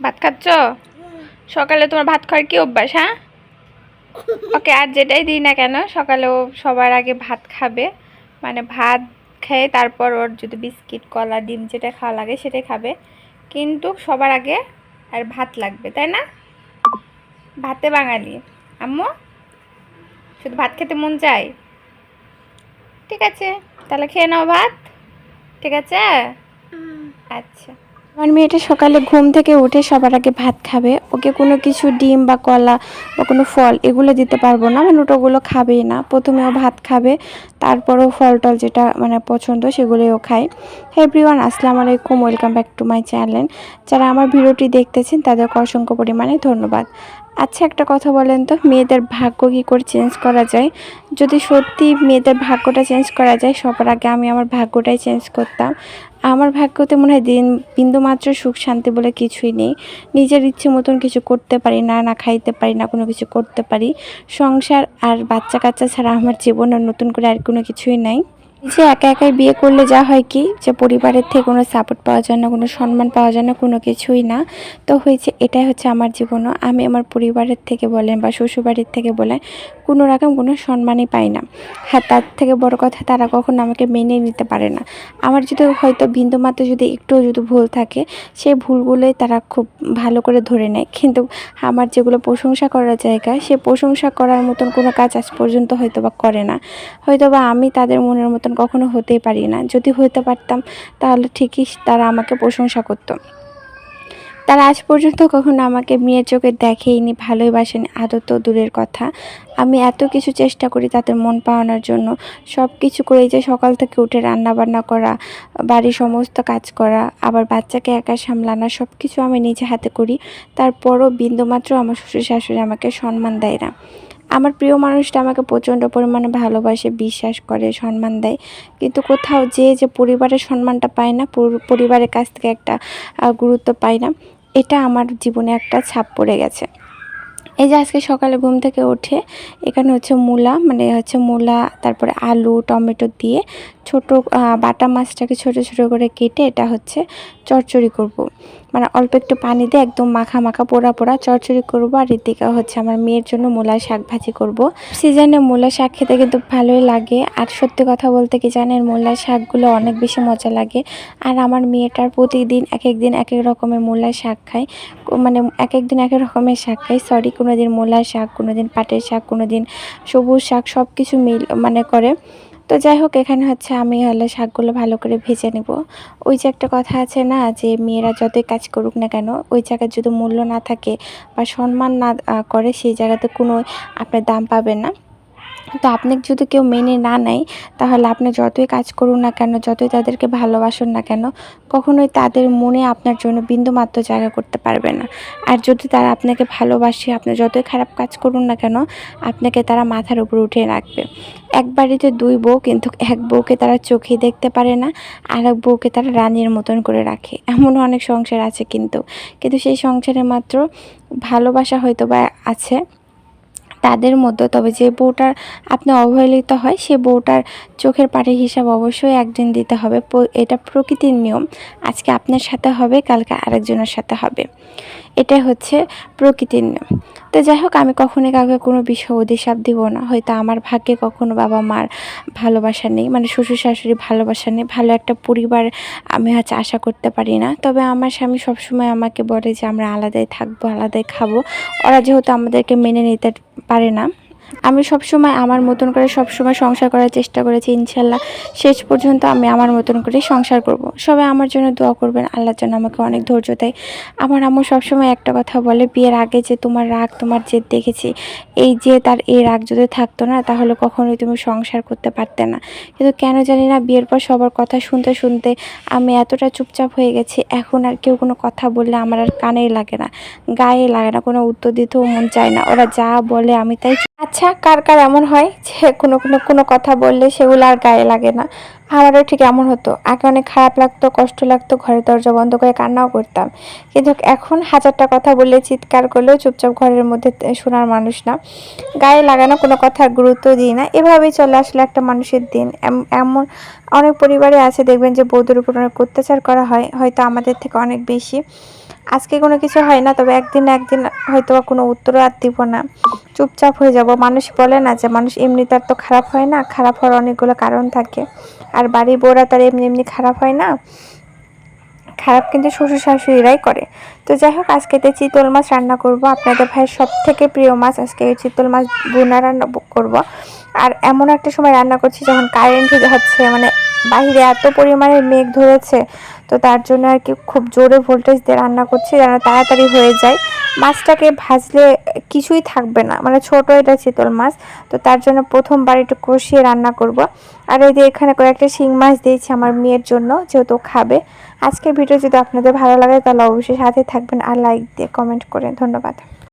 ভাত খাচ্ছ? সকালে তোমার ভাত খাওয়ার কি অভ্যাস হ্যাঁ? ওকে আর যেটাই দিই না কেন সকালেও সবার আগে ভাত খাবে। মানে ভাত খেয়ে তারপর ওর যদি বিস্কিট কলা ডিম যেটা খাওয়া লাগে সেটাই খাবে। কিন্তু সবার আগে আর ভাত লাগবে তাই না? ভাতে বাঙালি। আম্মু শুধু ভাত খেতে মন চায়? ঠিক আছে তাহলে খেয়ে নাও ভাত। ঠিক আছে? আচ্ছা। আমার মেয়েটা সকালে ঘুম থেকে উঠে সবার আগে ভাত খাবে। ওকে কোনো কিছু ডিম বা কলা বা কোনো ফল এগুলো দিতে পারব না। মানে ওটাগুলো খাবেই না। প্রথমে ও ভাত খাবে, তারপরও ফল টল যেটা মানে পছন্দ সেগুলোই ও খায়। এভরিওয়ান আসসালামু আলাইকুম welcome back to my channel যারা আমার ভিডিওটি দেখতেছেন, তাদেরকে অসংখ্য পরিমাণে ধন্যবাদ। আচ্ছা একটা কথা বলেন তো, মেয়েদের ভাগ্য কী করে চেঞ্জ করা যায়? যদি সত্যি মেয়েদের ভাগ্যটা চেঞ্জ করা যায়, সবার আগে আমি আমার ভাগ্যটাই চেঞ্জ করতাম। আমার ভাগ্যতে মনে হয় দিন বিন্দুমাত্র সুখ শান্তি বলে কিছুই নেই। নিজের ইচ্ছে মতন কিছু করতে পারি না না খাইতে পারি, না কোনো কিছু করতে পারি। সংসার আর বাচ্চা কাচ্চা ছাড়া আমার জীবন আর নতুন করে আর কোনো কিছুই নাই। যে একা একাই বিয়ে করলে যা হয় কি? যে পরিবারের থেকে কোনো সাপোর্ট পাওয়া যায় না, কোনো সম্মান পাওয়া যায় না, কোনো কিছুই না। তো হয়েছে এটাই হচ্ছে আমার জীবনও। আমি আমার পরিবারের থেকে বলেন বা শ্বশুরবাড়ির থেকে বলেন, কোনো রকম কোনো সম্মানই পাই না। হ্যাঁ তার থেকে বড় কথা তারা কখনো আমাকে মেনে নিতে পারে না। আমার যদি হয়তো বিন্দুমাত্র যদি একটুও যদি ভুল থাকে, সেই ভুলগুলোই তারা খুব ভালো করে ধরে নেয়। কিন্তু আমার যেগুলো প্রশংসা করার জায়গা সে প্রশংসা করার মতন কোনো কাজ আজ পর্যন্ত হয়তো বা করে না। হয়তো বা আমি তাদের মনের মতন কখনো হতেই পারি না। যদি হতে পারতাম, তাহলে ঠিকই তারা আমাকে প্রশংসা করতো। তারা আজ পর্যন্ত কখনো আমাকে মেয়ের চোখে দেখেইনি, ভালোবাসেনি। আদত তো দূরের কথা। আমি এত কিছু চেষ্টা করি তাদের মন পাওয়ানোর জন্য। সব কিছু করে যে সকাল থেকে উঠে রান্না বান্না করা, বাড়ির সমস্ত কাজ করা, আবার বাচ্চাকে একা সামলানো সব কিছু আমি নিজে হাতে করি। তারপরও বিন্দুমাত্র আমার শ্বশুর শাশুড়ি আমাকে সম্মান দেয় না। আমার প্রিয় মানুষটা আমাকে প্রচণ্ড পরিমাণে ভালোবাসে, বিশ্বাস করে, সম্মান দেয় কিন্তু কোথাও যে যে পরিবারের সম্মানটা পায় না পরিবারের কাছ থেকে একটা গুরুত্ব পায় না, এটা আমার জীবনে একটা ছাপ পড়ে গেছে এই যে আজকে সকালে ঘুম থেকে উঠে, এখানে হচ্ছে মূলা মানে হচ্ছে মূলা, তারপরে আলু, টমেটো দিয়ে ছোট বাটা মাছটাকে ছোট ছোট করে কেটে এটা হচ্ছে চচ্চড়ি করব। মানে অল্প একটু পানি দিয়ে একদম মাখা মাখা পোড়া পোড়া চচ্চড়ি করব। আর এদিকে হচ্ছে আমার মেয়ের জন্য মূলা শাক ভাজি করব। সিজনে মূলা শাক খেতে কিন্তু ভালোই লাগে। আর সত্যি কথা বলতে কি জানেন, মূলা শাকগুলো অনেক বেশি মজা লাগে। আর আমার মেয়েটার প্রতিদিন এক এক দিন এক এক রকমের মূলা শাক খায়। মানে এক এক দিন এক এক রকমের শাক খায়। সরি কোনো দিন মূলা শাক কোনো দিন পাটের শাক কোনো দিন সবুজ শাক সব কিছু মিল মানে করে। তো যাই হোক, এখানে হচ্ছে আমি হলে শাকগুলো ভালো করে ভেজে নেব। ওই যে একটা কথা আছে না, যে মেয়েরা যতই কাজ করুক না কেন, ওই জায়গায় যদি মূল্য না থাকে বা সম্মান না করে, সেই জায়গাতে কোনো আপনার দাম পাবেন না। তো আপনি যদি কেউ মেনে না নেয়, তাহলে আপনি যতই কাজ করুন না কেন, যতই তাদেরকে ভালোবাসুন না কেন, কখনোই তাদের মনে আপনার জন্য বিন্দুমাত্র জায়গা করতে পারবে না। আর যদি তারা আপনাকে ভালোবাসে, আপনি যতই খারাপ কাজ করুন না কেন, আপনাকে তারা মাথার উপর উঠিয়ে রাখবে। এক বাড়িতে দুই বউ, কিন্তু এক বউকে তারা চোখে দেখতে পারে না আর এক বউকে তারা রানীর মতন করে রাখে। এমন অনেক সংসার আছে কিন্তু। কিন্তু সেই সংসারে মাত্র ভালোবাসা হয়তো বা আছে তাদের মধ্যে, তবে যে বউটার আপনি অবহেলিত হয়, সে বউটার চোখের পাড়ের হিসাব অবশ্যই একদিন দিতে হবে। এটা প্রকৃতির নিয়ম। আজকে আপনার সাথে হবে, কালকে আরেকজনের সাথে হবে। এটাই হচ্ছে প্রকৃতির নিয়ম। তো যাই হোক, আমি কখনোই কাউকে কোনো বিষয় অধিশাপ দিব না। হয়তো আমার ভাগ্যে কখনো বাবা মার ভালোবাসা নেই মানে শ্বশুর শাশুড়ি ভালোবাসা নেই, ভালো একটা পরিবার আমি হচ্ছে আশা করতে পারি না। তবে আমার স্বামী সবসময় আমাকে বলে যে, আমরা আলাদাই থাকব, আলাদাই খাব। ওরা যেহেতু আমাদেরকে মেনে নিতে পারে না। আমি সবসময় আমার মতন করে সবসময় সংসার করার চেষ্টা করেছি, ইনশাল্লাহ। শেষ পর্যন্ত আমি আমার মতন করে সংসার করব। সবাই আমার জন্য দোয়া করবেন আল্লাহর জন্য আমাকে অনেক ধৈর্য দেয়। আমার আম্মু সবসময় একটা কথা বলে, বিয়ের আগে যে তোমার রাগ, তোমার জেদ দেখেছি, এই যে তার এই রাগ যদি থাকতো না, তাহলে কখনোই তুমি সংসার করতে পারতে না। কিন্তু কেন জানি না, বিয়ের পর সবার কথা শুনতে শুনতে আমি এতটা চুপচাপ হয়ে গেছি, এখন আর কেউ কোনো কথা বললে আমার আর কানেই লাগে না, গায়ে লাগে না, কোনো উত্তর দিতেও মন চায় না। ওরা যা বলে আমি তাই আচ্ছা কার কার এমন হয়? যে কোনো কোনো কোনো কথা বললে সেগুলো আর গায়ে লাগে না। আমারও ঠিক এমন হতো। আগে অনেক খারাপ লাগতো, কষ্ট লাগতো, ঘরের দরজা বন্ধ করে কান্নাও করতাম। কিন্তু এখন হাজারটা কথা বললে চিৎকার করলেও চুপচাপ ঘরের মধ্যে শোনার মানুষ না। গায়ে লাগানো কোনো কথার গুরুত্ব দিই না। এভাবেই চলে আসলে একটা মানুষের দিন। এম- এমন অনেক পরিবারে আছে, দেখবেন যে বৌদের উপর অনেক অত্যাচার করা হয়। হয়তো আমাদের থেকে অনেক বেশি। আজকে কোনো কিছু হয় না, তবে একদিন একদিন হয়তো কোনো উত্তর আর দিব না। চুপচাপ হয়ে যাব। মানুষ বলে না যে মানুষ এমনি তার তো খারাপ হয় না, খারাপ হওয়ার অনেকগুলো কারণ থাকে। আর বাড়ি বোরা তার এমনি এমনি খারাপ হয় না। খারাপ কিন্তু শ্বশুর শাশুড়িরাই করে। তো যাই হোক, আজকে তো চিতল মাছ রান্না করব। আপনাদের ভাইয়ের সব থেকে প্রিয় মাছ আজকে চিতল মাছ বোনা রান্না করব। আর এমন একটা সময় রান্না করছি যখন কারেন্ট যাচ্ছে মানে বাহিরে এত পরিমাণে মেঘ ধরেছে তো তার জন্য আর কি খুব জোরে ভোল্টেজ দিয়ে রান্না করছি যেন তাড়াতাড়ি হয়ে যায়। মাছটাকে ভাজলে কিছুই থাকবে না মানে ছোট এটা চিতল মাছ, তো তার জন্য প্রথমবার একটু কষিয়ে রান্না করব। আর এই যে এখানে কয়েকটা শিং মাছ দিয়েছি আমার মেয়ের জন্য, যেহেতু খাবে। আজকের ভিডিও যদি আপনাদের ভালো লাগে তাহলে অবশ্যই সাথে থাকবেন আর লাইক দিয়ে কমেন্ট করেন ধন্যবাদ।